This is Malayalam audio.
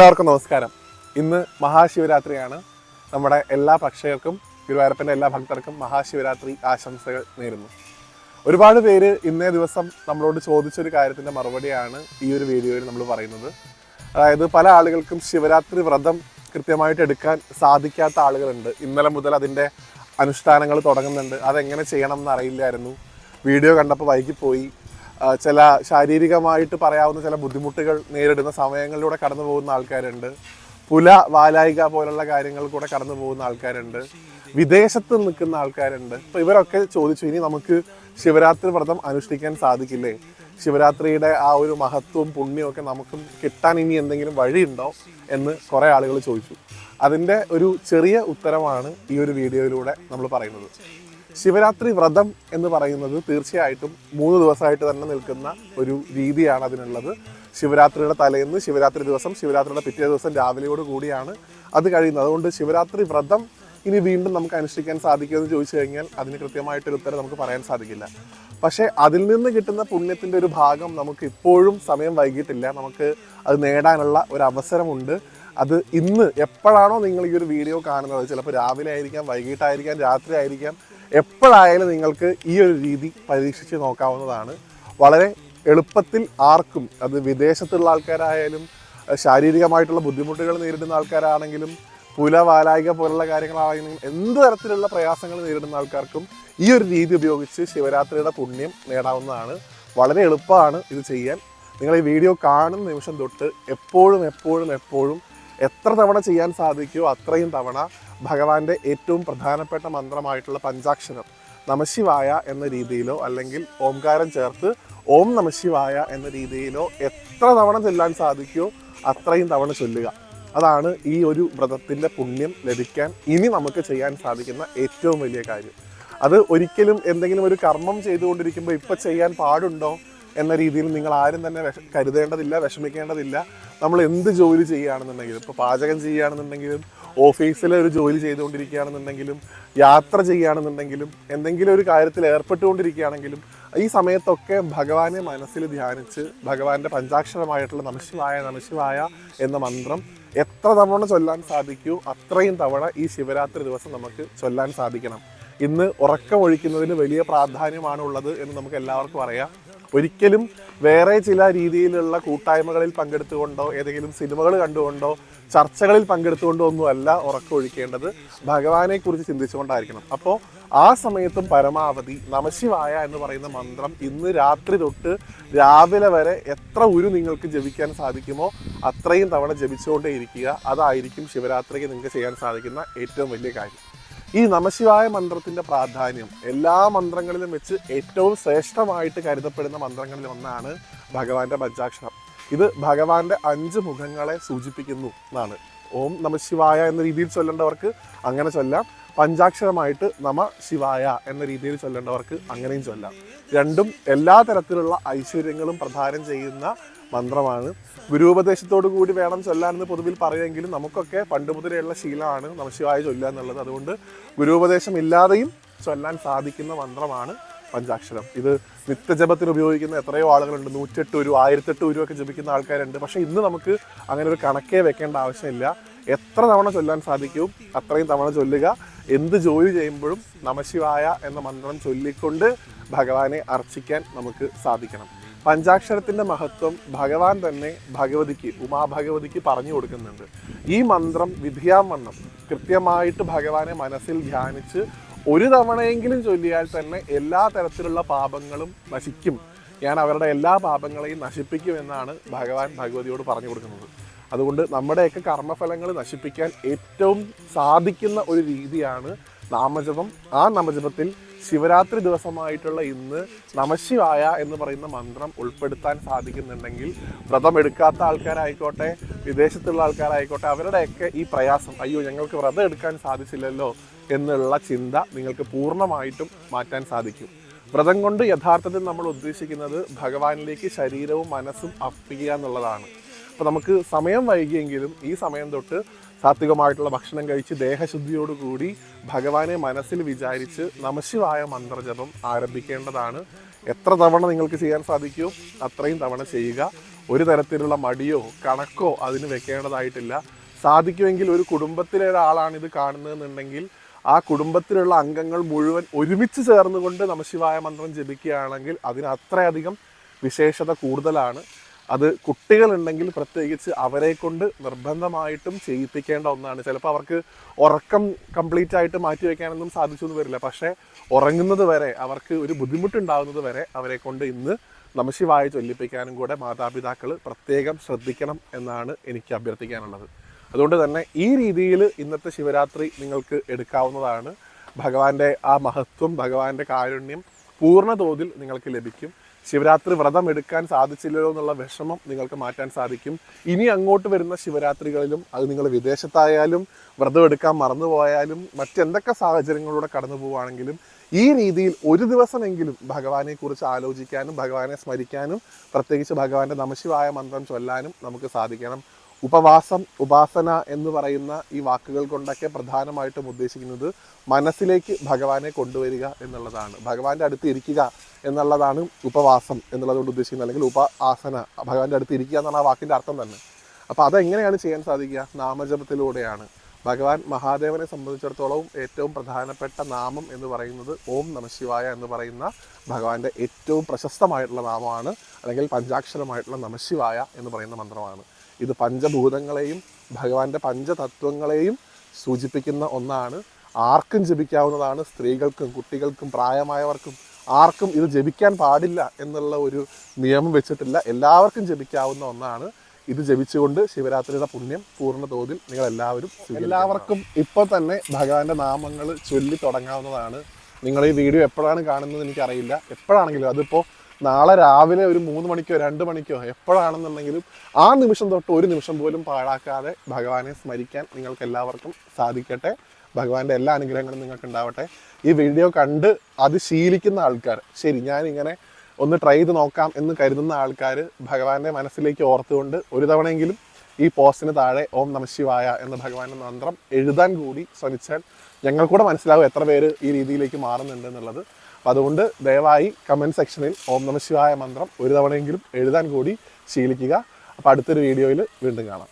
എല്ലാവർക്കും നമസ്കാരം. ഇന്ന് മഹാശിവരാത്രിയാണ്. നമ്മുടെ എല്ലാ പ്രേക്ഷകർക്കും ഗുരുവായൂരപ്പന്റെ എല്ലാ ഭക്തർക്കും മഹാശിവരാത്രി ആശംസകൾ നേരുന്നു. ഒരുപാട് പേര് ഇന്നേ ദിവസം നമ്മളോട് ചോദിച്ചൊരു കാര്യത്തിന്റെ മറുപടിയാണ് ഈ ഒരു വീഡിയോയിൽ നമ്മൾ പറയുന്നത്. അതായത് പല ആളുകൾക്കും ശിവരാത്രി വ്രതം കൃത്യമായിട്ട് എടുക്കാൻ സാധിക്കാത്ത ആളുകളുണ്ട്. ഇന്നലെ മുതൽ അതിന്റെ അനുഷ്ഠാനങ്ങൾ തുടങ്ങുന്നുണ്ട്. അതെങ്ങനെ ചെയ്യണം എന്ന് അറിയില്ലായിരുന്നു വീഡിയോ കണ്ടപ്പോൾ വൈകിപ്പോയി. ചില ശാരീരികമായിട്ട് പറയാവുന്ന ചില ബുദ്ധിമുട്ടുകൾ നേരിടുന്ന സമയങ്ങളിലൂടെ കടന്നു പോകുന്ന ആൾക്കാരുണ്ട്. പുല വാലായിക പോലുള്ള കാര്യങ്ങൾ കൂടെ കടന്നു പോകുന്ന ആൾക്കാരുണ്ട്. വിദേശത്ത് നിൽക്കുന്ന ആൾക്കാരുണ്ട്. അപ്പോൾ ഇവരൊക്കെ ചോദിച്ചു ഇനി നമുക്ക് ശിവരാത്രി വ്രതം അനുഷ്ഠിക്കാൻ സാധിക്കില്ലേ? ശിവരാത്രിയുടെ ആ ഒരു മഹത്വവും പുണ്യവും ഒക്കെ നമുക്കും കിട്ടാൻ ഇനി എന്തെങ്കിലും വഴിയുണ്ടോ? എന്ന് കുറേ ആളുകൾ ചോദിച്ചു. അതിന്റെ ഒരു ചെറിയ ഉത്തരമാണ് ഈ ഒരു വീഡിയോയിലൂടെ നമ്മൾ പറയുന്നത്. ശിവരാത്രി വ്രതം എന്ന് പറയുന്നത് തീർച്ചയായിട്ടും മൂന്ന് ദിവസമായിട്ട് തന്നെ നിൽക്കുന്ന ഒരു രീതിയാണ് അതിനുള്ളത്. ശിവരാത്രിയുടെ തലേന്ന് ശിവരാത്രി ദിവസം ശിവരാത്രിയുടെ പിറ്റേ ദിവസം രാവിലെയോട് കൂടിയാണ് അത് കഴിയുന്നത്. അതുകൊണ്ട് ശിവരാത്രി വ്രതം ഇനി വീണ്ടും നമുക്ക് അനുഷ്ഠിക്കാൻ സാധിക്കുമെന്ന് ചോദിച്ചു കഴിഞ്ഞാൽ അതിന് കൃത്യമായിട്ടൊരു ഉത്തരം നമുക്ക് പറയാൻ സാധിക്കില്ല. പക്ഷേ അതിൽ നിന്ന് കിട്ടുന്ന പുണ്യത്തിന്റെ ഒരു ഭാഗം നമുക്ക് ഇപ്പോഴും സമയം വൈകിട്ടില്ല നമുക്ക് അത് നേടാനുള്ള ഒരു അവസരമുണ്ട്. അത് ഇന്ന് എപ്പോഴാണോ നിങ്ങൾ ഈ ഒരു വീഡിയോ കാണുന്നത്? ചിലപ്പോൾ രാവിലെ ആയിരിക്കാം വൈകിട്ടായിരിക്കാം രാത്രി ആയിരിക്കാം. എപ്പോഴായാലും നിങ്ങൾക്ക് ഈ ഒരു രീതി പരീക്ഷിച്ച് നോക്കാവുന്നതാണ്. വളരെ എളുപ്പത്തിൽ ആർക്കും അത് വിദേശത്തുള്ള ആൾക്കാരായാലും ശാരീരികമായിട്ടുള്ള ബുദ്ധിമുട്ടുകൾ നേരിടുന്ന ആൾക്കാരാണെങ്കിലും പുല വാലായിക പോലുള്ള കാര്യങ്ങളാണെങ്കിലും എന്ത് തരത്തിലുള്ള പ്രയാസങ്ങൾ നേരിടുന്ന ആൾക്കാർക്കും ഈ ഒരു രീതി ഉപയോഗിച്ച് ശിവരാത്രിയുടെ പുണ്യം നേടാവുന്നതാണ്. വളരെ എളുപ്പമാണ് ഇത് ചെയ്യാൻ. നിങ്ങൾ ഈ വീഡിയോ കാണുന്ന നിമിഷം തൊട്ട് എപ്പോഴും എപ്പോഴും എപ്പോഴും എത്ര തവണ ചെയ്യാൻ സാധിക്കുമോ അത്രയും തവണ ഭഗവാന്റെ ഏറ്റവും പ്രധാനപ്പെട്ട മന്ത്രമായിട്ടുള്ള പഞ്ചാക്ഷരം നമശിവായ എന്ന രീതിയിലോ അല്ലെങ്കിൽ ഓംകാരം ചേർത്ത് ഓം നമശിവായ എന്ന രീതിയിലോ എത്ര തവണ ചെല്ലാൻ സാധിക്കുമോ അത്രയും തവണ ചൊല്ലുക. അതാണ് ഈ ഒരു വ്രതത്തിന്റെ പുണ്യം ലഭിക്കാൻ ഇനി നമുക്ക് ചെയ്യാൻ സാധിക്കുന്ന ഏറ്റവും വലിയ കാര്യം. അത് ഒരിക്കലും എന്തെങ്കിലും ഒരു കർമ്മം ചെയ്തുകൊണ്ടിരിക്കുമ്പോൾ ഇപ്പം ചെയ്യാൻ പാടുണ്ടോ? എന്ന രീതിയിൽ നിങ്ങൾ ആരും തന്നെ വിഷ കരുതേണ്ടതില്ല വിഷമിക്കേണ്ടതില്ല. നമ്മൾ എന്ത് ജോലി ചെയ്യുകയാണെന്നുണ്ടെങ്കിലും ഇപ്പോൾ പാചകം ചെയ്യുകയാണെന്നുണ്ടെങ്കിലും ഓഫീസിലെ ഒരു ജോലി ചെയ്തുകൊണ്ടിരിക്കുകയാണെന്നുണ്ടെങ്കിലും യാത്ര ചെയ്യുകയാണെന്നുണ്ടെങ്കിലും എന്തെങ്കിലും ഒരു കാര്യത്തിൽ ഏർപ്പെട്ടുകൊണ്ടിരിക്കുകയാണെങ്കിലും ഈ സമയത്തൊക്കെ ഭഗവാനെ മനസ്സിൽ ധ്യാനിച്ച് ഭഗവാന്റെ പഞ്ചാക്ഷരമായിട്ടുള്ള നമശിവായ നമശിവായ എന്ന മന്ത്രം എത്ര തവണ ചൊല്ലാൻ സാധിക്കൂ അത്രയും തവണ ഈ ശിവരാത്രി ദിവസം നമുക്ക് ചൊല്ലാൻ സാധിക്കണം. ഇന്ന് ഉറക്കമൊഴിക്കുന്നതിന് വലിയ പ്രാധാന്യമാണ് ഉള്ളത് എന്ന് നമുക്ക് എല്ലാവർക്കും അറിയാം. ഒരിക്കലും വേറെ ചില രീതിയിലുള്ള കൂട്ടായ്മകളിൽ പങ്കെടുത്തുകൊണ്ടോ ഏതെങ്കിലും സിനിമകൾ കണ്ടുകൊണ്ടോ ചർച്ചകളിൽ പങ്കെടുത്തുകൊണ്ടോ ഒന്നുമല്ല ഉറക്കമൊഴിക്കേണ്ടത് ഭഗവാനെ കുറിച്ച് ചിന്തിച്ചുകൊണ്ടായിരിക്കണം. അപ്പോൾ ആ സമയത്തും പരമാവധി നമശിവായ എന്ന് പറയുന്ന മന്ത്രം ഇന്ന് രാത്രി തൊട്ട് രാവിലെ വരെ എത്ര ഉരു നിങ്ങൾക്ക് ജപിക്കാൻ സാധിക്കുമോ അത്രയും തവണ ജപിച്ചുകൊണ്ടേ ഇരിക്കുക അതായിരിക്കും ശിവരാത്രിക്ക് നിങ്ങൾക്ക് ചെയ്യാൻ സാധിക്കുന്ന ഏറ്റവും വലിയ കാര്യം. ഈ നമശിവായ മന്ത്രത്തിന്റെ പ്രാധാന്യം എല്ലാ മന്ത്രങ്ങളിലും വെച്ച് ഏറ്റവും ശ്രേഷ്ഠമായിട്ട് കരുതപ്പെടുന്ന മന്ത്രങ്ങളിൽ ഒന്നാണ് ഭഗവാന്റെ പഞ്ചാക്ഷരം ഇത് ഭഗവാന്റെ അഞ്ച് മുഖങ്ങളെ സൂചിപ്പിക്കുന്നു എന്നാണ്. ഓം നമശിവായ എന്ന രീതിയിൽ ചൊല്ലേണ്ടവർക്ക് അങ്ങനെ ചൊല്ലാം. പഞ്ചാക്ഷരമായിട്ട് നമ ശിവായ എന്ന രീതിയിൽ ചൊല്ലേണ്ടവർക്ക് അങ്ങനെയും ചൊല്ലാം. രണ്ടും എല്ലാ തരത്തിലുള്ള ഐശ്വര്യങ്ങളും പ്രധാനം ചെയ്യുന്ന മന്ത്രമാണ്. ഗുരുപദേശത്തോടു കൂടി വേണം ചൊല്ലാനെന്ന് പൊതുവിൽ പറയുമെങ്കിലും നമുക്കൊക്കെ പണ്ട് മുതലെയുള്ള ശീലമാണ് നമശിവായ ചൊല്ലുക എന്നുള്ളത്. അതുകൊണ്ട് ഗുരുപദേശം ഇല്ലാതെയും ചൊല്ലാൻ സാധിക്കുന്ന മന്ത്രമാണ് പഞ്ചാക്ഷരം. ഇത് നിത്യജപത്തിന് ഉപയോഗിക്കുന്ന എത്രയോ ആളുകളുണ്ട്. നൂറ്റെട്ട് ഒരു ആയിരത്തെട്ട് ഒരു ഒക്കെ ജപിക്കുന്ന ആൾക്കാരുണ്ട്. പക്ഷേ ഇന്ന് നമുക്ക് അങ്ങനെ ഒരു കണക്കേ വെക്കേണ്ട ആവശ്യമില്ല. എത്ര തവണ ചൊല്ലാൻ സാധിക്കും അത്രയും തവണ ചൊല്ലുക. എന്ത് ജോലി ചെയ്യുമ്പോഴും നമശിവായ എന്ന മന്ത്രം ചൊല്ലിക്കൊണ്ട് ഭഗവാനെ അർച്ചിക്കാൻ നമുക്ക് സാധിക്കണം. പഞ്ചാക്ഷരത്തിന്റെ മഹത്വം ഭഗവാൻ തന്നെ ഭഗവതിക്ക് ഉമാഭഗവതിക്ക് പറഞ്ഞു കൊടുക്കുന്നുണ്ട്. ഈ മന്ത്രം വിധിയാം വണ്ണം കൃത്യമായിട്ട് ഭഗവാനെ മനസ്സിൽ ധ്യാനിച്ച് ഒരു തവണയെങ്കിലും ചൊല്ലിയാൽ തന്നെ എല്ലാ തരത്തിലുള്ള പാപങ്ങളും നശിക്കും. ഞാൻ അവരുടെ എല്ലാ പാപങ്ങളെയും നശിപ്പിക്കും എന്നാണ് ഭഗവാൻ ഭഗവതിയോട് പറഞ്ഞു കൊടുക്കുന്നത്. അതുകൊണ്ട് നമ്മുടെയൊക്കെ കർമ്മഫലങ്ങൾ നശിപ്പിക്കാൻ ഏറ്റവും സാധിക്കുന്ന ഒരു രീതിയാണ് നാമജപം. ആ നാമജപത്തിൽ ശിവരാത്രി ദിവസമായിട്ടുള്ള ഇന്ന് നമശിവായ എന്ന് പറയുന്ന മന്ത്രം ഉൾപ്പെടുത്താൻ സാധിക്കുന്നുണ്ടെങ്കിൽ വ്രതം എടുക്കാത്ത ആൾക്കാരായിക്കോട്ടെ വിദേശത്തുള്ള ആൾക്കാരായിക്കോട്ടെ അവരുടെയൊക്കെ ഈ പ്രയാസം അയ്യോ ഞങ്ങൾക്ക് വ്രതം എടുക്കാൻ സാധിച്ചില്ലല്ലോ എന്നുള്ള ചിന്ത നിങ്ങൾക്ക് പൂർണമായിട്ടും മാറ്റാൻ സാധിക്കും. വ്രതം കൊണ്ട് യഥാർത്ഥത്തിൽ നമ്മൾ ഉദ്ദേശിക്കുന്നത് ഭഗവാനിലേക്ക് ശരീരവും മനസ്സും അർപ്പിക്കുക എന്നുള്ളതാണ്. അപ്പോൾ നമുക്ക് സമയം വൈകിയെങ്കിലും ഈ സമയം തൊട്ട് സാത്വികമായിട്ടുള്ള ഭക്ഷണം കഴിച്ച് ദേഹശുദ്ധിയോടുകൂടി ഭഗവാനെ മനസ്സിൽ വിചാരിച്ച് നമശിവായ മന്ത്രജപം ആരംഭിക്കേണ്ടതാണ്. എത്ര തവണ നിങ്ങൾക്ക് ചെയ്യാൻ സാധിക്കുമോ അത്രയും തവണ ചെയ്യുക. ഒരു തരത്തിലുള്ള മടിയോ കണക്കോ അതിന് വെക്കേണ്ടതായിട്ടില്ല. സാധിക്കുമെങ്കിൽ ഒരു കുടുംബത്തിലെ ഒരാളാണ് ഇത് കാണുന്നതെന്നുണ്ടെങ്കിൽ ആ കുടുംബത്തിലുള്ള അംഗങ്ങൾ മുഴുവൻ ഒരുമിച്ച് ചേർന്നുകൊണ്ട് നമശിവായ മന്ത്രം ജപിക്കുകയാണെങ്കിൽ അതിന് അത്രയധികം വിശേഷത കൂടുതലാണ്. അത് കുട്ടികളുണ്ടെങ്കിൽ പ്രത്യേകിച്ച് അവരെ കൊണ്ട് നിർബന്ധമായിട്ടും ചെയ്യിപ്പിക്കേണ്ട ഒന്നാണ്. ചിലപ്പോൾ അവർക്ക് ഉറക്കം കംപ്ലീറ്റ് ആയിട്ട് മാറ്റി വയ്ക്കാനൊന്നും സാധിച്ചു എന്ന് വരില്ല. പക്ഷേ ഉറങ്ങുന്നത് വരെ അവർക്ക് ഒരു ബുദ്ധിമുട്ടുണ്ടാകുന്നത് വരെ അവരെ കൊണ്ട് ഇന്ന് നമശിവായ ചൊല്ലിപ്പിക്കാനും കൂടെ മാതാപിതാക്കൾ പ്രത്യേകം ശ്രദ്ധിക്കണം എന്നാണ് എനിക്ക് അഭ്യർത്ഥിക്കാനുള്ളത്. അതുകൊണ്ട് തന്നെ ഈ രീതിയിൽ ഇന്നത്തെ ശിവരാത്രി നിങ്ങൾക്ക് എടുക്കാവുന്നതാണ്. ഭഗവാന്റെ ആ മഹത്വം ഭഗവാന്റെ കാരുണ്യം പൂർണ തോതിൽ നിങ്ങൾക്ക് ലഭിക്കും. ശിവരാത്രി വ്രതം എടുക്കാൻ സാധിച്ചില്ലല്ലോ എന്നുള്ള വിഷമം നിങ്ങൾക്ക് മാറ്റാൻ സാധിക്കും. ഇനി അങ്ങോട്ട് വരുന്ന ശിവരാത്രികളിലും അത് നിങ്ങൾ വിദേശത്തായാലും വ്രതം എടുക്കാൻ മറന്നുപോയാലും മറ്റെന്തൊക്കെ സാഹചര്യങ്ങളിലൂടെ കടന്നു പോവുകയാണെങ്കിലും ഈ രീതിയിൽ ഒരു ദിവസമെങ്കിലും ഭഗവാനെ കുറിച്ച് ആലോചിക്കാനും ഭഗവാനെ സ്മരിക്കാനും പ്രത്യേകിച്ച് ഭഗവാന്റെ നമശിവായ മന്ത്രം ചൊല്ലാനും നമുക്ക് സാധിക്കണം. ഉപവാസം ഉപാസന എന്ന് പറയുന്ന ഈ വാക്കുകൾ കൊണ്ടൊക്കെ പ്രധാനമായിട്ടും ഉദ്ദേശിക്കുന്നത് മനസ്സിലേക്ക് ഭഗവാനെ കൊണ്ടുവരിക എന്നുള്ളതാണ്. ഭഗവാന്റെ അടുത്ത് ഇരിക്കുക എന്നുള്ളതാണ് ഉപവാസം എന്നുള്ളതുകൊണ്ട് ഉദ്ദേശിക്കുന്നത്. അല്ലെങ്കിൽ ഉപ ആസന ഭഗവാന്റെ അടുത്ത് ഇരിക്കുക എന്നാണ് ആ വാക്കിന്റെ അർത്ഥം തന്നെ. അപ്പോൾ അതെങ്ങനെയാണ് ചെയ്യാൻ സാധിക്കുക? നാമജപത്തിലൂടെയാണ്. ഭഗവാൻ മഹാദേവനെ സംബന്ധിച്ചിടത്തോളം ഏറ്റവും പ്രധാനപ്പെട്ട നാമം എന്ന് പറയുന്നത് ഓം നമശിവായ എന്ന് പറയുന്ന ഭഗവാന്റെ ഏറ്റവും പ്രശസ്തമായിട്ടുള്ള നാമമാണ്. അല്ലെങ്കിൽ പഞ്ചാക്ഷരമായിട്ടുള്ള നമശിവായ എന്ന് പറയുന്ന മന്ത്രമാണ്. ഇത് പഞ്ചഭൂതങ്ങളെയും ഭഗവാന്റെ പഞ്ചതത്വങ്ങളെയും സൂചിപ്പിക്കുന്ന ഒന്നാണ്. ആർക്കും ജപിക്കാവുന്നതാണ്. സ്ത്രീകൾക്കും കുട്ടികൾക്കും പ്രായമായവർക്കും ആർക്കും ഇത് ജപിക്കാൻ പാടില്ല എന്നുള്ള ഒരു നിയമം വെച്ചിട്ടില്ല. എല്ലാവർക്കും ജപിക്കാവുന്ന ഒന്നാണ്. ഇത് ജപിച്ചുകൊണ്ട് ശിവരാത്രിയുടെ പുണ്യം പൂർണ തോതിൽ നിങ്ങൾ എല്ലാവരും എല്ലാവർക്കും ഇപ്പോൾ തന്നെ ഭഗവാന്റെ നാമങ്ങൾ ചൊല്ലി തുടങ്ങാവുന്നതാണ്. നിങ്ങൾ ഈ വീഡിയോ എപ്പോഴാണ് കാണുന്നത് എനിക്കറിയില്ല. എപ്പോഴാണെങ്കിലും അതിപ്പോൾ നാളെ രാവിലെ ഒരു മൂന്ന് മണിക്കോ രണ്ട് മണിക്കോ എപ്പോഴാണെന്നുണ്ടെങ്കിലും ആ നിമിഷം തൊട്ട് ഒരു നിമിഷം പോലും പാഴാക്കാതെ ഭഗവാനെ സ്മരിക്കാൻ നിങ്ങൾക്ക് എല്ലാവർക്കും സാധിക്കട്ടെ. ഭഗവാന്റെ എല്ലാ അനുഗ്രഹങ്ങളും നിങ്ങൾക്ക് ഉണ്ടാവട്ടെ ഈ വീഡിയോ കണ്ട് അത് ശീലിക്കുന്ന ആൾക്കാർ ശരി ഞാനിങ്ങനെ ഒന്ന് ട്രൈ ചെയ്ത് നോക്കാം എന്ന് കരുതുന്ന ആൾക്കാർ ഭഗവാന്റെ മനസ്സിലേക്ക് ഓർത്തുകൊണ്ട് ഒരു തവണയെങ്കിലും ഈ പോസ്റ്റിന് താഴെ ഓം നമശിവായ എന്ന ഭഗവാന്റെ മന്ത്രം എഴുതാൻ കൂടി ശ്രമിച്ചാൽ ഞങ്ങൾക്കൂടെ മനസ്സിലാവും എത്ര പേര് ഈ രീതിയിലേക്ക് മാറുന്നുണ്ട് എന്നുള്ളത്. അപ്പോൾ അതുകൊണ്ട് ദയവായി കമന്റ് സെക്ഷനിൽ ഓം നമശിവായ മന്ത്രം ഒരു തവണയെങ്കിലും എഴുതാൻ കൂടി ശീലിക്കുക. അപ്പോൾ അടുത്തൊരു വീഡിയോയിൽ വീണ്ടും കാണാം.